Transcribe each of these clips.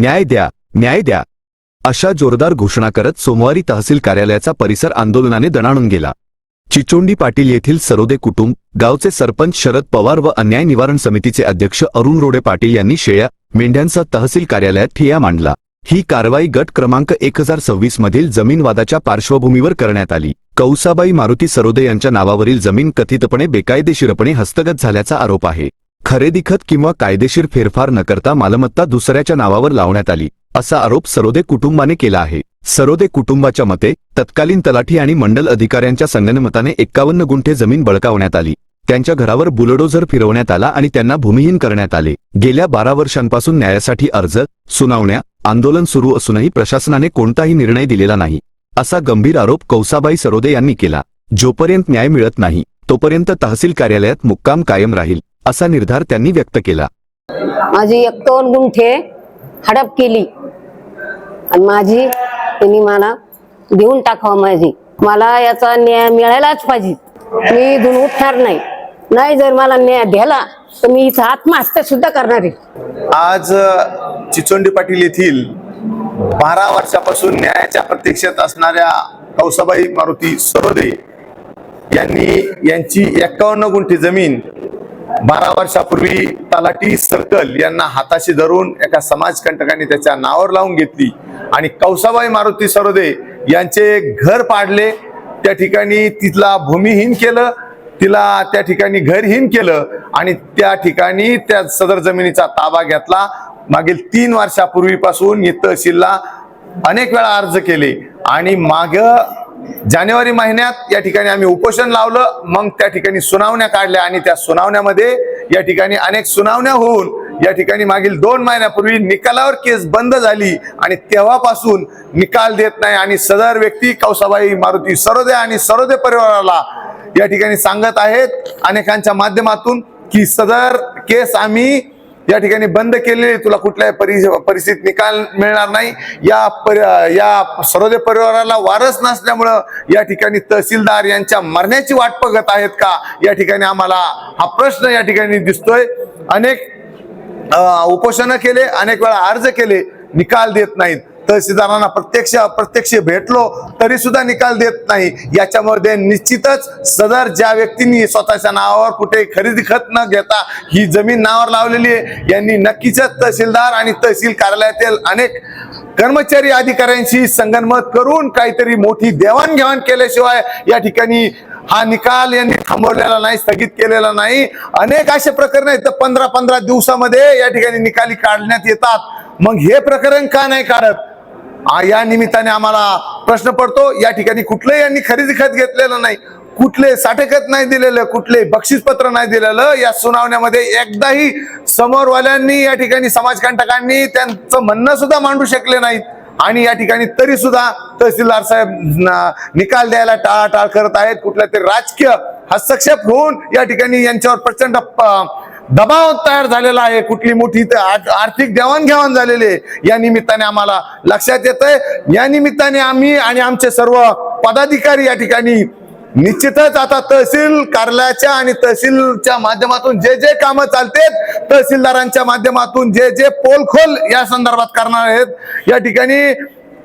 न्याय द्या न्याय द्या. अशा जोरदार घोषणा करत सोमवारी तहसील कार्यालयाचा परिसर आंदोलनाने दणाणून गेला. चिचोंडी पाटील येथील सरोदे कुटुंब गावचे सरपंच शरद पवार व अन्याय निवारण समितीचे अध्यक्ष अरुण रोडे पाटील यांनी शेळ्या मेंढ्यांचा तहसील कार्यालयात ठिया मांडला. ही कारवाई गट क्रमांक एक हजार सव्वीस मधील जमीन वादाच्या पार्श्वभूमीवर करण्यात आली. कौसाबाई मारुती सरोदे यांच्या नावावरील जमीन कथितपणे बेकायदेशीरपणे हस्तगत झाल्याचा आरोप आहे. खरेदी खत किंवा कायदेशीर फेरफार न करता मालमत्ता दुसऱ्याच्या नावावर लावण्यात आली असा आरोप सरोदे कुटुंबाने केला आहे. सरोदे कुटुंबाच्या मते तत्कालीन तलाठी आणि मंडल अधिकाऱ्यांच्या संगनमताने एक्कावन्न गुंठे जमीन बळकावण्यात आली. त्यांच्या घरावर बुलडोझर फिरवण्यात आला आणि त्यांना भूमिहीन करण्यात आले. गेल्या बारा वर्षांपासून न्यायासाठी अर्ज सुनावण्या आंदोलन सुरू असूनही प्रशासनाने कोणताही निर्णय दिलेला नाही असा गंभीर आरोप कौसाबाई सरोदे यांनी केला. जोपर्यंत न्याय मिळत नाही तोपर्यंत तहसील कार्यालयात मुक्काम कायम राहील. असा निर्धार त्यांनी व्यक्त केला. माझी एक्कावन्न गुंठे हडप केली. आणि माझी त्यांनी मला देऊन टाकावं माझी. मला याचा न्याय मिळायलाच पाहिजे. मी इथून उठणार नाही. नाही जर मला न्याय द्याला तर मी इथं आत्महत्या सुद्धा करणार आहे. आज चिचोंडी पाटील येथील बारा वर्षापासून न्यायाच्या प्रतीक्षेत असणाऱ्या कौसाबाई मारुती सरोदे यांनी यांची एक्कावन्न गुंठी जमीन बारा वर्षापूर्वी तलाठी सर्कल यांना हाताशी धरून एका समाजकंटकाने त्याच्या नावावर लावून घेतली. आणि कौसाबाई मारुती सरोदे यांचे घर पाडले. त्या ठिकाणी तिथला भूमिहीन केलं. तिला त्या ठिकाणी घरहीन केलं. आणि त्या ठिकाणी त्या सदर जमिनीचा ताबा घेतला. मागील तीन वर्षापूर्वीपासून ही तहसीलला अनेक वेळा अर्ज केले. आणि माग जानेवारी महिन्यात या ठिकाणी आम्ही उपोषण लावलं मग त्या ठिकाणी सुनावण्या काढल्या आणि त्या सुनावण्यामध्ये या ठिकाणी अनेक सुनावण्या होऊन या ठिकाणी मागील दोन महिन्यापूर्वी निकालावर केस बंद झाली आणि तेव्हापासून निकाल देत नाही आणि सदर व्यक्ती कौसाबाई मारुती सरोदे आणि सरोदे परिवाराला या ठिकाणी सांगत आहेत अनेकांच्या माध्यमातून की सदर केस आम्ही या ठिकाणी बंद केलेली तुला कुठल्याही परि परिस्थितीत निकाल मिळणार नाही. या पर या सरोदे परिवाराला वारस नसल्यामुळं या ठिकाणी तहसीलदार यांच्या मरण्याची वाट बघत आहेत का? या ठिकाणी आम्हाला हा प्रश्न या ठिकाणी दिसतोय. अनेक उपोषणं केले अनेक वेळा अर्ज केले निकाल देत नाहीत. तहसीलदारांना प्रत्यक्ष प्रत्यक्ष भेटलो तरी सुद्धा निकाल देत नाही. याच्यामध्ये निश्चितच सदर ज्या व्यक्तींनी स्वतःच्या नावावर कुठे खरेदी खत न घेता ही जमीन नावावर लावलेली आहे यांनी नक्कीच तहसीलदार आणि तहसील कार्यालयातील अनेक कर्मचारी अधिकाऱ्यांशी संगनमत करून काहीतरी मोठी देवाणघेवाण केल्याशिवाय या ठिकाणी हा निकाल यांनी थांबवलेला नाही स्थगित केलेला नाही. अनेक असे प्रकरण आहेत तर पंधरा पंधरा दिवसामध्ये या ठिकाणी निकाली काढण्यात येतात. मग हे प्रकरण का नाही काढत? या निमित्ताने आम्हाला प्रश्न पडतो. या ठिकाणी कुठलंही यांनी खरेदी खत घेतलेलं नाही कुठले साठेखत नाही दिलेलं कुठले बक्षीसपत्र नाही दिलेलं या सुनावण्यामध्ये एकदाही समोरवाल्यांनी या ठिकाणी समाजकंटकांनी त्यांचं म्हणणं सुद्धा मांडू शकले नाहीत. आणि या ठिकाणी तरी सुद्धा तहसीलदार साहेब निकाल द्यायला टाळाटाळ करत आहेत. कुठल्या तरी राजकीय हस्तक्षेप होऊन या ठिकाणी यांच्यावर प्रचंड दबाव तयार झालेला आहे. कुठली मोठी आ- आर्थिक देवाणघेवाण झालेली आहे. या निमित्ताने आम्हाला लक्षात येत आहे या निमित्ताने आम्ही आणि आमचे सर्व पदाधिकारी या ठिकाणी निश्चितच आता तहसील कार्यालयाच्या आणि तहसीलच्या माध्यमातून जे जे कामं चालतेत तहसीलदारांच्या माध्यमातून जे जे पोलखोल या संदर्भात करणार आहेत या ठिकाणी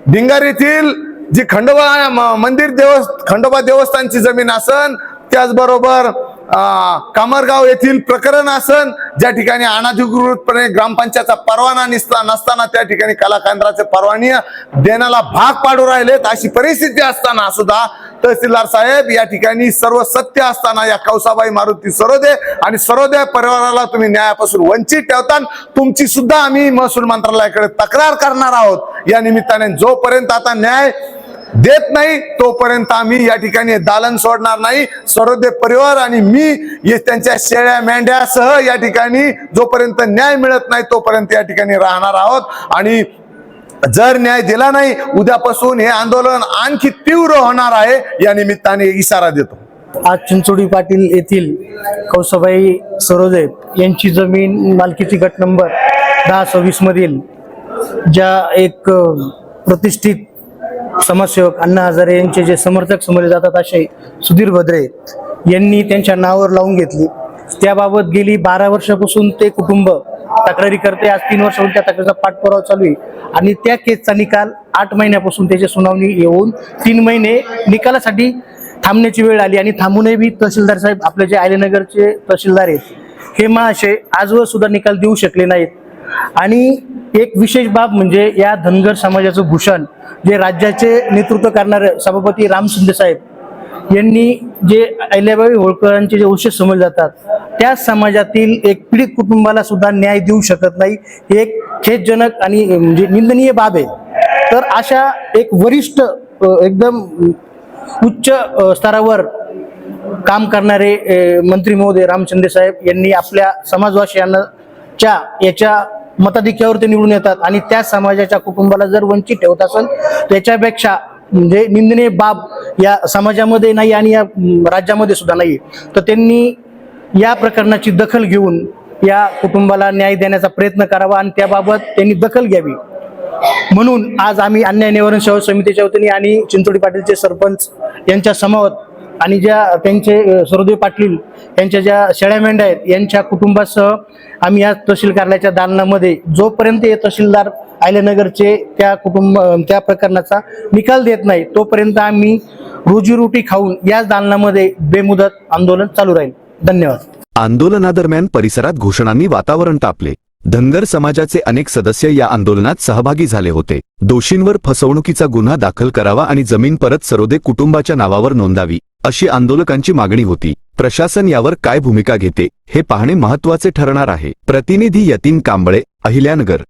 भिंगार येथील जी खंडोबा म- मंदिर देवस्थ खंडोबा देवस्थानची जमीन असन त्याचबरोबर कामरगाव येथील प्रकरण असन ज्या ठिकाणी अनाधिकृतपणे ग्रामपंचायतचा परवाना निसता नसताना त्या ठिकाणी कला केंद्राचे परवानगी देण्याला भाग पाडू राहिलेत अशी परिस्थिती असताना सुद्धा तहसीलदार साहेब या ठिकाणी सर्व सत्य असताना या कौसाबाई मारुती सरोदे आणि सरोदे परिवाराला तुम्ही न्यायापासून वंचित ठेवता तुमची सुद्धा आम्ही महसूल मंत्रालयाकडे तक्रार करणार आहोत. या निमित्ताने जोपर्यंत आता न्याय देत नाही तोपर्यंत आम्ही या ठिकाणी दालन सोडणार नाही. सरोदे परिवार आणि मी त्यांच्या शेळ्या मेंढ्यासह या ठिकाणी जोपर्यंत न्याय मिळत नाही तोपर्यंत या ठिकाणी राहणार आहोत. आणि जर न्याय दिला नाही उद्यापासून हे आंदोलन आणखी तीव्र होणार आहे या निमित्ताने इशारा देतो. आज चिंचोडी पाटील येथील कौसाबाई सरोदे यांची जमीन मालकीची गट नंबर दहा सव्वीस मधील ज्या एक प्रतिष्ठित समाजसेवक अण्णा हजारे यांचे जे समर्थक समोर जातात असे सुधीर भद्रे यांनी त्यांच्या नावावर लावून घेतली. त्याबाबत गेली बारा वर्षापासून ते कुटुंब तक्रारी करते. आज तीन वर्षाहून त्या तक्रारीचा पाठपुरावा चालू आहे. आणि त्या केसचा निकाल आठ महिन्यापासून त्याची सुनावणी येऊन तीन महिने निकालासाठी थांबण्याची वेळ आली. आणि थांबूनही बी तहसीलदार साहेब आपले जे आलेनगरचे तहसीलदार आहेत हे महाशय आजवर सुद्धा निकाल देऊ शकले नाहीत. आणि एक विशेष बाब म्हणजे या धनगर समाजाचं भूषण जे राज्याचे नेतृत्व करणारे सभापती राम साहेब यांनी जे अहिल्याबाई होळकरांचे जे औषध समजले जातात त्या समाजातील एक पीडित कुटुंबाला सुद्धा न्याय देऊ शकत नाही एक खेदजनक आणि म्हणजे निंदनीय बाब आहे. तर अशा एक वरिष्ठ एकदम उच्च स्तरावर काम करणारे मंत्री महोदय रामचंद्र साहेब यांनी आपल्या समाजवासियांना च्या याच्या मताधिक्यावर ते निवडून येतात आणि त्या समाजाच्या कुटुंबाला जर वंचित ठेवत असेल त्याच्यापेक्षा म्हणजे निंदनीय बाब या समाजामध्ये नाही आणि या राज्यामध्ये सुद्धा नाही. तर त्यांनी या प्रकरणाची दखल घेऊन या कुटुंबाला न्याय देण्याचा प्रयत्न करावा आणि त्याबाबत त्यांनी दखल घ्यावी. म्हणून आज आम्ही अन्याय निवारण सेवा समितीच्या वतीने आणि चिंचोडी पाटीलचे सरपंच यांच्या समोर आणि ज्या त्यांचे अ, सरोदेव पाटील यांच्या ज्या शेळ्या मेंढ्या आहेत यांच्या कुटुंबासह आम्ही या तहसील कार्यालयाच्या दालनामध्ये जोपर्यंत हे तहसीलदार आयल्यानगरचे त्या कुटुंब त्या प्रकरणाचा निकाल देत नाही तोपर्यंत आम्ही रोजीरोटी खाऊन याच दालनामध्ये बेमुदत आंदोलन चालू राहील. धन्यवाद. आंदोलनादरम्यान परिसरात घोषणांनी वातावरण तापले. धनगर समाजाचे अनेक सदस्य या आंदोलनात सहभागी झाले होते. दोषींवर फसवणुकीचा गुन्हा दाखल करावा आणि जमीन परत सरोदे कुटुंबाच्या नावावर नोंदावी. अशी आंदोलकांची मागणी होती. प्रशासन यावर काय भूमिका घेते हे पाहणे महत्त्वाचे ठरणार आहे. प्रतिनिधी यतीन कांबळे अहिल्यानगर.